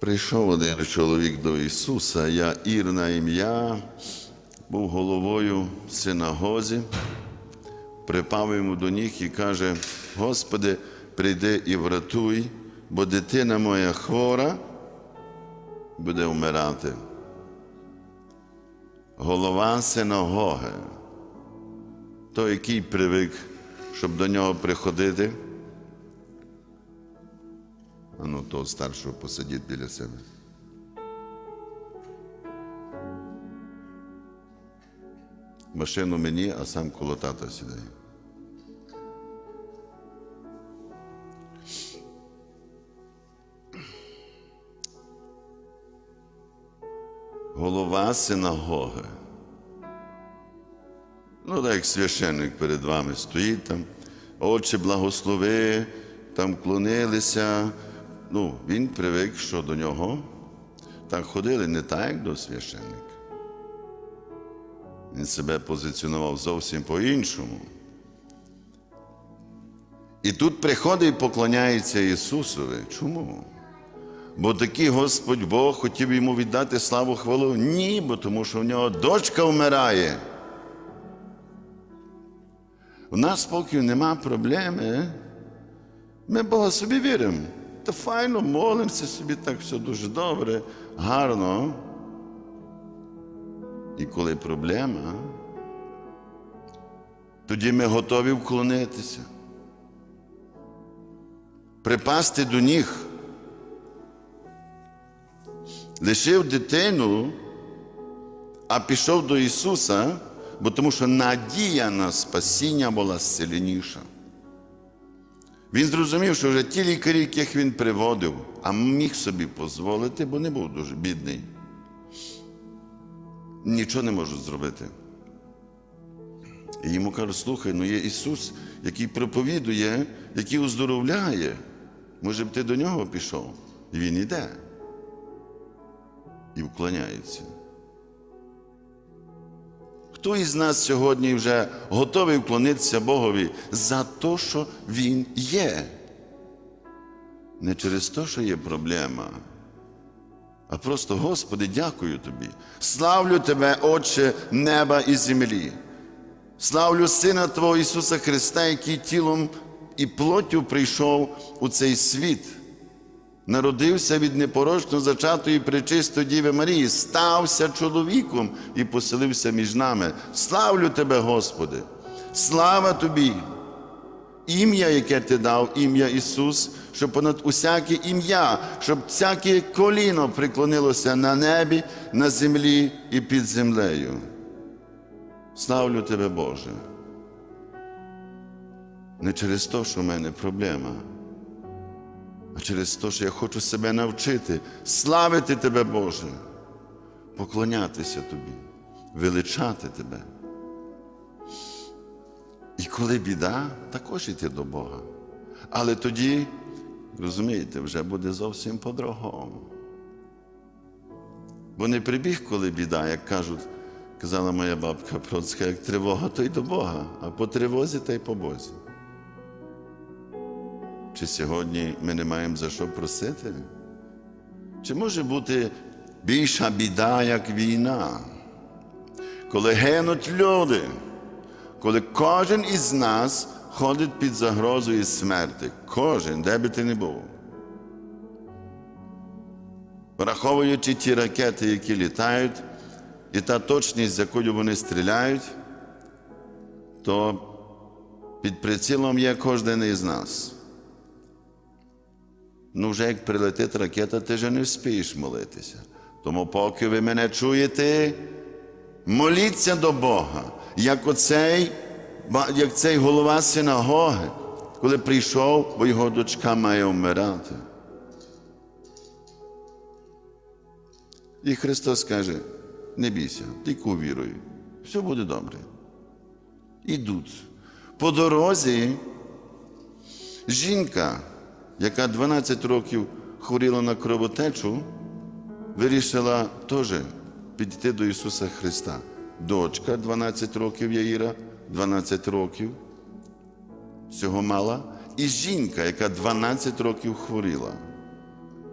Прийшов один чоловік до Ісуса, я Ір на ім'я, був головою в синагозі, припав йому до ніг і каже: Господи, прийди і врятуй, бо дитина моя хвора буде вмирати. Голова синагоги, той, який привик, щоб до нього приходити. А ну, того старшого посадіть біля себе. Машину мені, а сам коло тата сідає. Голова синагоги. Ну, так як священник перед вами стоїть там, очі благослови, там клонилися. Ну, він привик, що до нього так ходили не так, як до священника. Він себе позиціонував зовсім по-іншому. І тут приходить і поклоняється Ісусові. Чому? Бо такий Господь Бог хотів йому віддати славу хвалу? Ні, бо тому що в нього дочка вмирає. У нас поки нема проблеми. Ми Бога собі віримо. Та файно молимося собі, так все дуже добре, гарно. І коли проблема, тоді ми готові вклонитися, припасти до ніг. Лишив дитину, а пішов до Ісуса, бо тому що надія на спасіння була сильніша. Він зрозумів, що вже ті лікарі, яких він приводив, а міг собі дозволити, бо не був дуже бідний. Нічого не можуть зробити. І йому кажуть, слухай, ну є Ісус, який проповідує, який оздоровляє. Може б ти до нього пішов? І він іде. І вклоняється. Хто із нас сьогодні вже готовий вклонитися Богові за те, що Він є? Не через те, що є проблема, а просто, Господи, дякую Тобі. Славлю Тебе, Отче неба і землі. Славлю Сина Твого Ісуса Христа, який тілом і плоттю прийшов у цей світ народився від непорочно зачатої пречистої Діви Марії, стався чоловіком і поселився між нами. Славлю Тебе, Господи! Слава Тобі! Ім'я, яке Ти дав, ім'я Ісус, щоб понад усяке ім'я, щоб всяке коліно приклонилося на небі, на землі і під землею. Славлю Тебе, Боже. Не через те, що в мене проблема через те, що я хочу себе навчити, славити Тебе, Боже, поклонятися Тобі, величати Тебе. І коли біда, також йти до Бога. Але тоді, розумієте, вже буде зовсім по-другому. Бо не прибіг, коли біда, як кажуть, казала моя бабка Процька, як тривога, то й до Бога, а по тривозі та й по Бозі. Чи сьогодні ми не маємо за що просити? Чи може бути більша біда, як війна? Коли гинуть люди, коли кожен із нас ходить під загрозою смерті, кожен, де би ти не був. Враховуючи ті ракети, які літають, і та точність, з якою вони стріляють, то під прицілом є кожен із нас. Ну, вже як прилетить ракета, ти вже не вспієш молитися. Тому, поки ви мене чуєте, моліться до Бога, як оцей, як цей голова синагоги, коли прийшов, бо його дочка має вмирати. І Христос каже: не бійся, тільки віруй, все буде добре. Ідуть. По дорозі жінка яка 12 років хворіла на кровотечу, вирішила теж підійти до Ісуса Христа. Дочка 12 років Яїра, 12 років всього мала, і жінка, яка 12 років хворіла.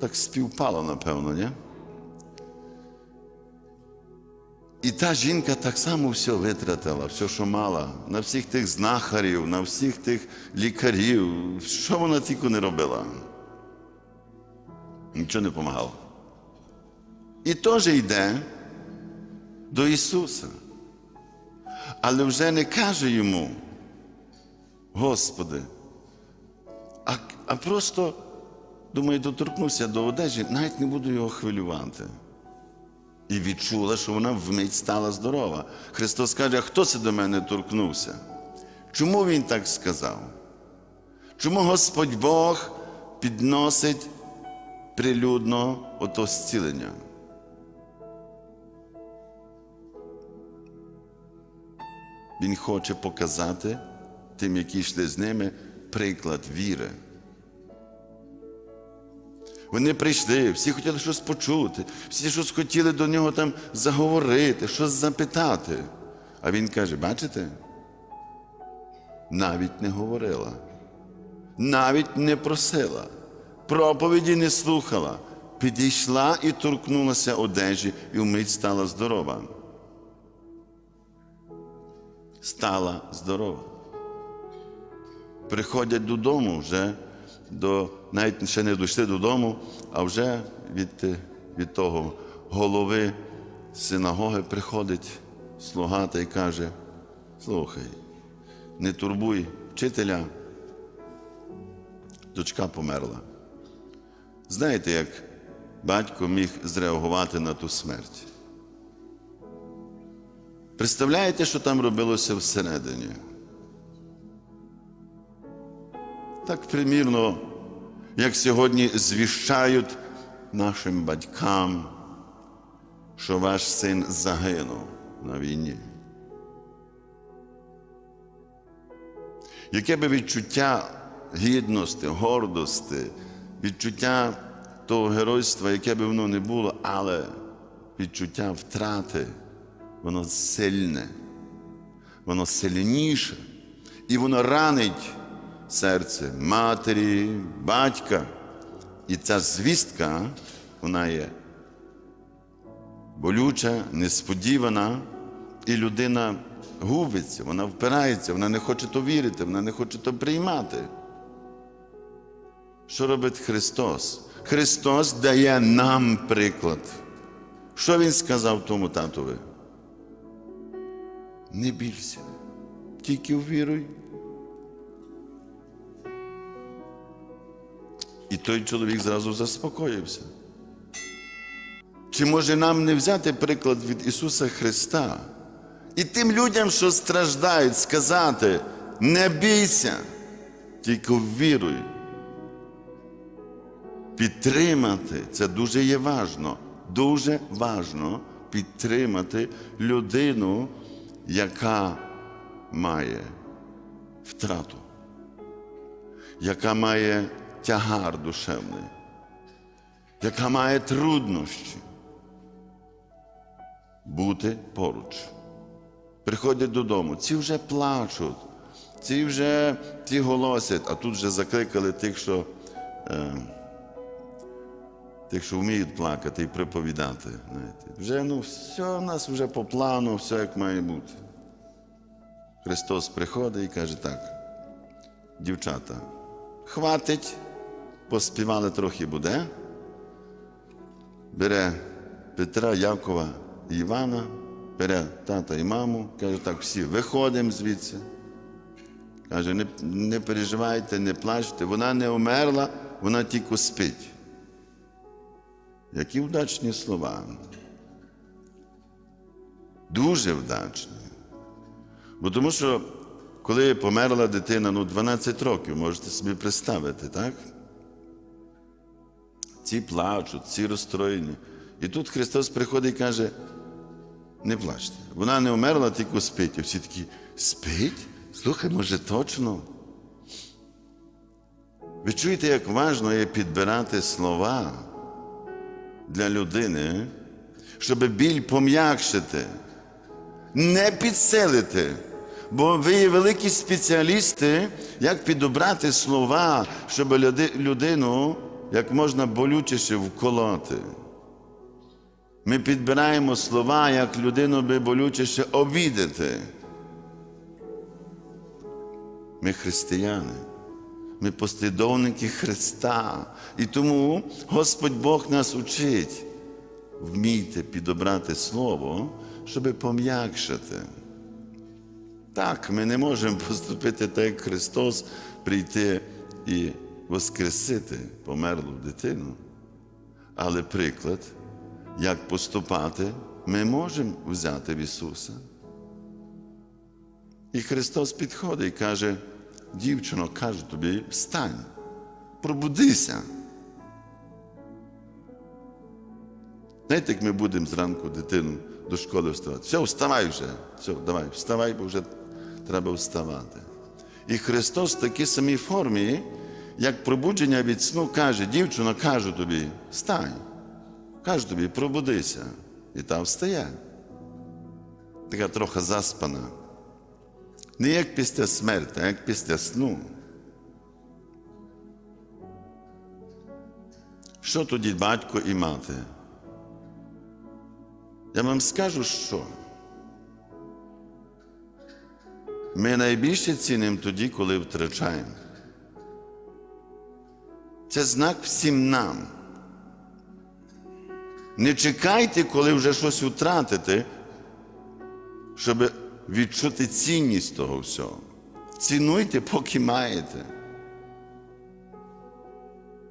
так співпало, напевно, ні? І та жінка так само все витратила, все, що мала, на всіх тих знахарів, на всіх тих лікарів, що вона тільки не робила. Нічого не допомагало. І теж йде до Ісуса. Але вже не каже йому, Господи, а, а просто, думаю, доторкнувся до одежі, навіть не буду його хвилювати. І відчула, що вона вмить стала здорова. Христос каже, а хто це до мене торкнувся? Чому Він так сказав? Чому Господь Бог підносить прилюдно ото зцілення? Він хоче показати тим, які йшли з ними, приклад віри. Вони прийшли, всі хотіли щось почути, всі щось хотіли до нього там заговорити, щось запитати. А він каже: бачите? Навіть не говорила, навіть не просила, проповіді не слухала, підійшла і торкнулася одежі, і вмить стала здорова. Стала здорова. Приходять додому вже до, навіть ще не дійшли додому, а вже від, від того голови синагоги приходить слуга та й каже: слухай, не турбуй вчителя, дочка померла. Знаєте, як батько міг зреагувати на ту смерть? Представляєте, що там робилося всередині? Так примірно, як сьогодні звіщають нашим батькам, що ваш син загинув на війні. Яке би відчуття гідності, гордості, відчуття того геройства, яке би воно не було, але відчуття втрати, воно сильне, воно сильніше, і воно ранить серце матері, батька. І ця звістка, вона є болюча, несподівана, і людина губиться, вона впирається, вона не хоче то вірити, вона не хоче то приймати. Що робить Христос? Христос дає нам приклад. Що Він сказав тому татові? Не бійся, тільки віруй. І той чоловік зразу заспокоївся. Чи може нам не взяти приклад від Ісуса Христа? І тим людям, що страждають, сказати: не бійся, тільки віруй. Підтримати це дуже є важно, дуже важно підтримати людину, яка має втрату, яка має тягар душевний, яка має труднощі бути поруч. Приходять додому, ці вже плачуть, ці вже ті голосять, а тут вже закликали тих, що е, тих, що вміють плакати і приповідати. Знаєте. Вже ну, все в нас вже по плану, все як має бути. Христос приходить і каже так, дівчата, хватить поспівали трохи буде, бере Петра, Якова і Івана, бере тата і маму, каже, так, всі виходимо звідси. Каже, не, не переживайте, не плачте, вона не умерла, вона тільки спить. Які вдачні слова. Дуже вдачні. Бо тому що, коли померла дитина, ну 12 років, можете собі представити, так? Ці плачуть, ці розстроєні. І тут Христос приходить і каже: не плачте. Вона не вмерла, тільки спить. І всі такі, спить? Слухай, може, точно? Ви чуєте, як важливо є підбирати слова для людини, щоб біль пом'якшити, не підсилити. Бо ви є великі спеціалісти, як підобрати слова, щоб людину як можна болючіше вколоти. Ми підбираємо слова, як людину би болючіше обідати. Ми християни, ми послідовники Христа. І тому Господь Бог нас учить. Вмійте підобрати слово, щоб пом'якшити. Так, ми не можемо поступити так, як Христос, прийти і воскресити померлу дитину. Але приклад, як поступати, ми можемо взяти в Ісуса. І Христос підходить і каже, дівчино, каже тобі, встань, пробудися. Знаєте, як ми будемо зранку дитину до школи вставати? Все, вставай вже. Все, давай, вставай, бо вже треба вставати. І Христос в такій самій формі, як пробудження від сну, каже, дівчино, кажу тобі, встань. Кажу тобі, пробудися. І та встає. Така трохи заспана. Не як після смерті, а як після сну. Що тоді батько і мати? Я вам скажу, що ми найбільше цінимо тоді, коли втрачаємо. Це знак всім нам. Не чекайте, коли вже щось втратите, щоб відчути цінність того всього. Цінуйте, поки маєте.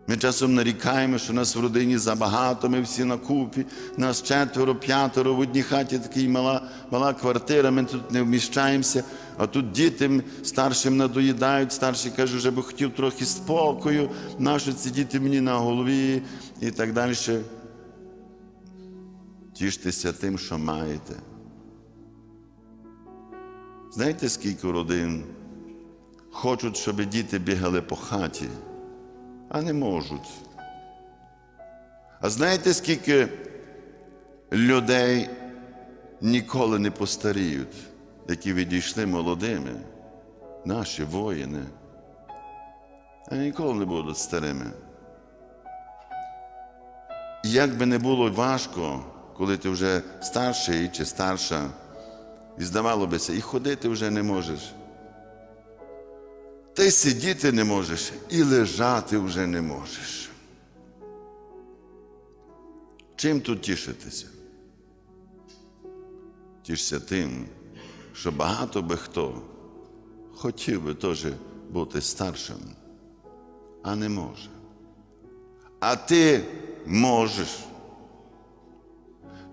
Ми часом нарікаємо, що нас в родині забагато, ми всі на купі, нас четверо, п'ятеро, в одній хаті така мала, мала квартира, ми тут не вміщаємося, а тут діти старшим надоїдають, старший каже, вже би хотів трохи спокою, нащо ці діти мені на голові і так далі. Тіштеся тим, що маєте. Знаєте, скільки родин хочуть, щоб діти бігали по хаті, а не можуть. А знаєте, скільки людей ніколи не постаріють, які відійшли молодими, наші воїни, а ніколи не будуть старими. Як би не було важко, коли ти вже старший чи старша, і здавало бися, і ходити вже не можеш. Та й сидіти не можеш, і лежати вже не можеш. Чим тут тішитися? Тішся тим, що багато би хто хотів би теж бути старшим, а не може. А ти можеш.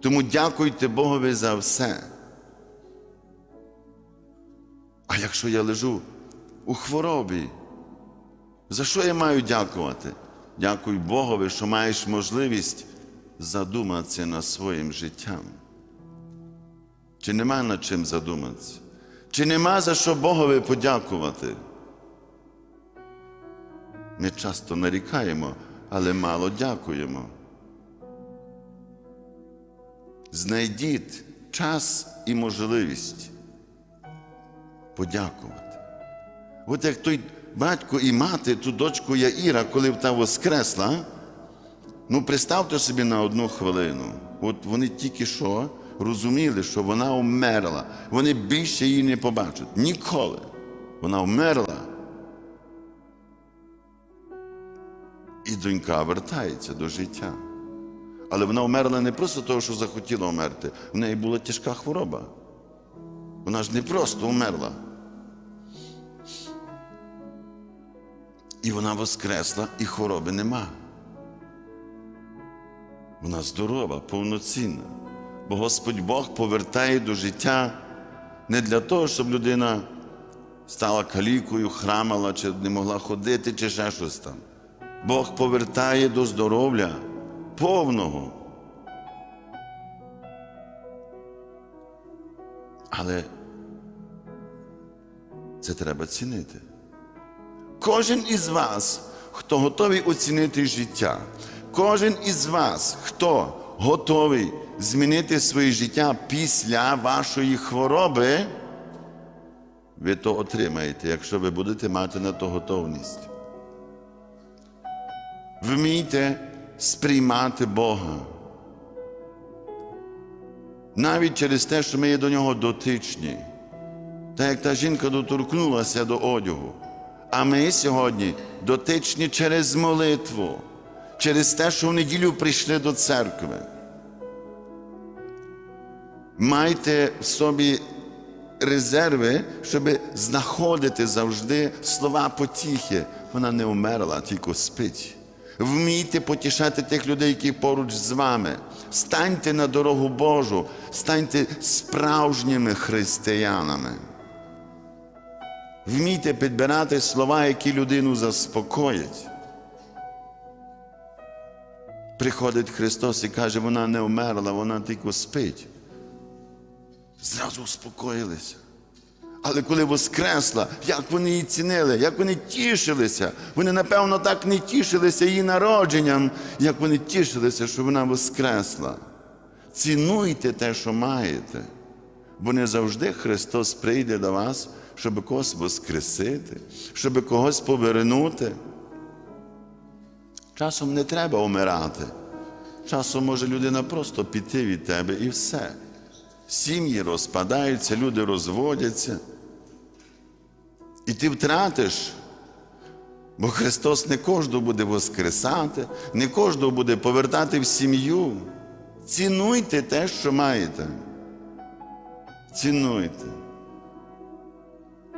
Тому дякуйте Богові за все. А якщо я лежу у хворобі, за що я маю дякувати? Дякуй Богові, що маєш можливість задуматися над своїм життям. Чи нема над чим задуматися? Чи нема за що Богові подякувати? Ми часто нарікаємо, але мало дякуємо. Знайдіть час і можливість подякувати. От як той батько і мати, ту дочку Яїра, коли та воскресла, ну представте собі на одну хвилину. От вони тільки що розуміли, що вона вмерла. Вони більше її не побачать. Ніколи. Вона вмерла. І донька вертається до життя. Але вона вмерла не просто того, що захотіла вмерти. В неї була тяжка хвороба. Вона ж не просто вмерла. І вона воскресла, і хвороби нема. Вона здорова, повноцінна. Бо Господь Бог повертає до життя не для того, щоб людина стала калікою, храмала, чи не могла ходити, чи ще щось там. Бог повертає до здоров'я повного. Але це треба цінити. Кожен із вас, хто готовий оцінити життя, кожен із вас, хто готовий змінити своє життя після вашої хвороби, ви то отримаєте, якщо ви будете мати на то готовність. Вмійте сприймати Бога. Навіть через те, що ми є до нього дотичні. Так як та жінка доторкнулася до одягу. А ми сьогодні дотичні через молитву, через те, що в неділю прийшли до церкви. Майте в собі резерви, щоб знаходити завжди слова потіхи. Вона не вмерла, тільки спить. Вмійте потішати тих людей, які поруч з вами. Станьте на дорогу Божу, станьте справжніми християнами. Вмійте підбирати слова, які людину заспокоять. Приходить Христос і каже, вона не вмерла, вона тільки спить. Зразу успокоїлися. Але коли воскресла, як вони її цінили, як вони тішилися. Вони, напевно, так не тішилися її народженням, як вони тішилися, що вона воскресла. Цінуйте те, що маєте, бо не завжди Христос прийде до вас, щоб когось воскресити, щоб когось повернути. Часом не треба умирати. Часом може людина просто піти від тебе і все. Сім'ї розпадаються, люди розводяться. І ти втратиш, бо Христос не кожного буде воскресати, не кожного буде повертати в сім'ю. Цінуйте те, що маєте. Цінуйте.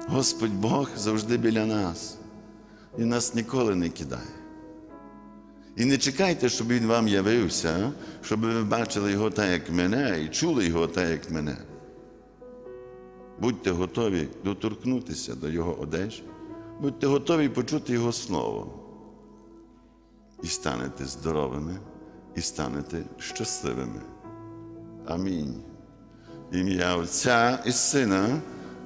Господь Бог завжди біля нас. І нас ніколи не кидає. І не чекайте, щоб він вам явився, щоб ви бачили його так, як мене, і чули його так, як мене. Будьте готові доторкнутися до Його одежі, будьте готові почути Його Слово. І станете здоровими, і станете щасливими. Амінь. Ім'я Отця і Сина,